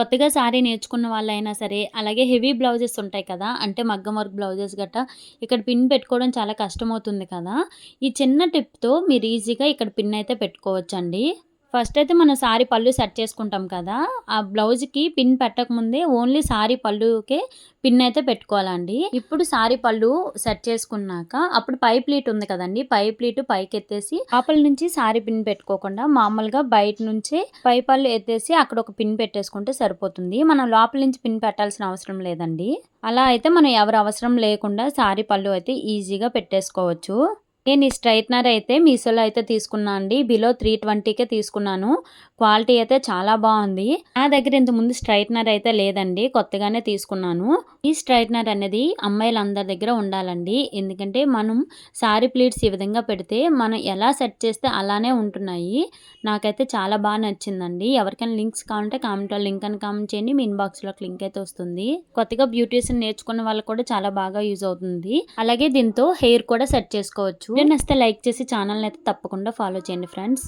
కొత్తగా శారీ నేర్చుకున్న వాళ్ళైనా సరే అలాగే హెవీ బ్లౌజెస్ ఉంటాయి కదా అంటే మగ్గం వర్క్ బ్లౌజెస్ గట్టా ఇక్కడ పిన్ పెట్టుకోవడం చాలా కష్టమవుతుంది కదా. ఈ చిన్న టిప్తో మీరు ఈజీగా ఇక్కడ పిన్ అయితే పెట్టుకోవచ్చండి. ఫస్ట్ అయితే మనం సారీ పళ్ళు సెట్ చేసుకుంటాం కదా ఆ బ్లౌజ్కి పిన్ పెట్టకముందే ఓన్లీ సారీ పళ్ళుకే పిన్ అయితే పెట్టుకోవాలండి. ఇప్పుడు సారీ పళ్ళు సెట్ చేసుకున్నాక అప్పుడు పై ప్లీట్ ఉంది కదండి పై ప్లీట్ పైకి ఎత్తేసి లోపల నుంచి సారీ పిన్ పెట్టుకోకుండా మామూలుగా బయట నుంచే పై పళ్ళు ఎత్తేసి అక్కడ ఒక పిన్ పెట్టేసుకుంటే సరిపోతుంది. మనం లోపల నుంచి పిన్ పెట్టాల్సిన అవసరం లేదండి. అలా అయితే మనం ఎవరు అవసరం లేకుండా సారీ పళ్ళు అయితే ఈజీగా పెట్టేసుకోవచ్చు. నేను ఈ స్ట్రైట్నర్ అయితే మీషోలో అయితే తీసుకున్నా అండి. బిలో త్రీ ట్వంటీకే తీసుకున్నాను. క్వాలిటీ అయితే చాలా బాగుంది. నా దగ్గర ఇంత ముందు స్ట్రైట్నర్ అయితే లేదండి. కొత్తగానే తీసుకున్నాను. ఈ స్ట్రైట్నర్ అనేది అమ్మాయిలందరి దగ్గర ఉండాలండి. ఎందుకంటే మనం సారీ ప్లీట్స్ ఈ విధంగా పెడితే మనం ఎలా సెట్ చేస్తే అలానే ఉంటున్నాయి. నాకైతే చాలా బాగా నచ్చిందండి. ఎవరికైనా లింక్స్ కావాలంటే కామెంట్లో లింక్ అని కామెంట్ చేయండి. మీ ఇన్బాక్స్లోకి లింక్ అయితే వస్తుంది. కొత్తగా బ్యూటీషియన్ నేర్చుకున్న వాళ్ళకి కూడా చాలా బాగా యూజ్ అవుతుంది. అలాగే దీంతో హెయిర్ కూడా సెట్ చేసుకోవచ్చు. నేను వస్తే లైక్ చేసి ఛానల్ని అయితే తప్పకుండా ఫాలో చేయండి ఫ్రెండ్స్.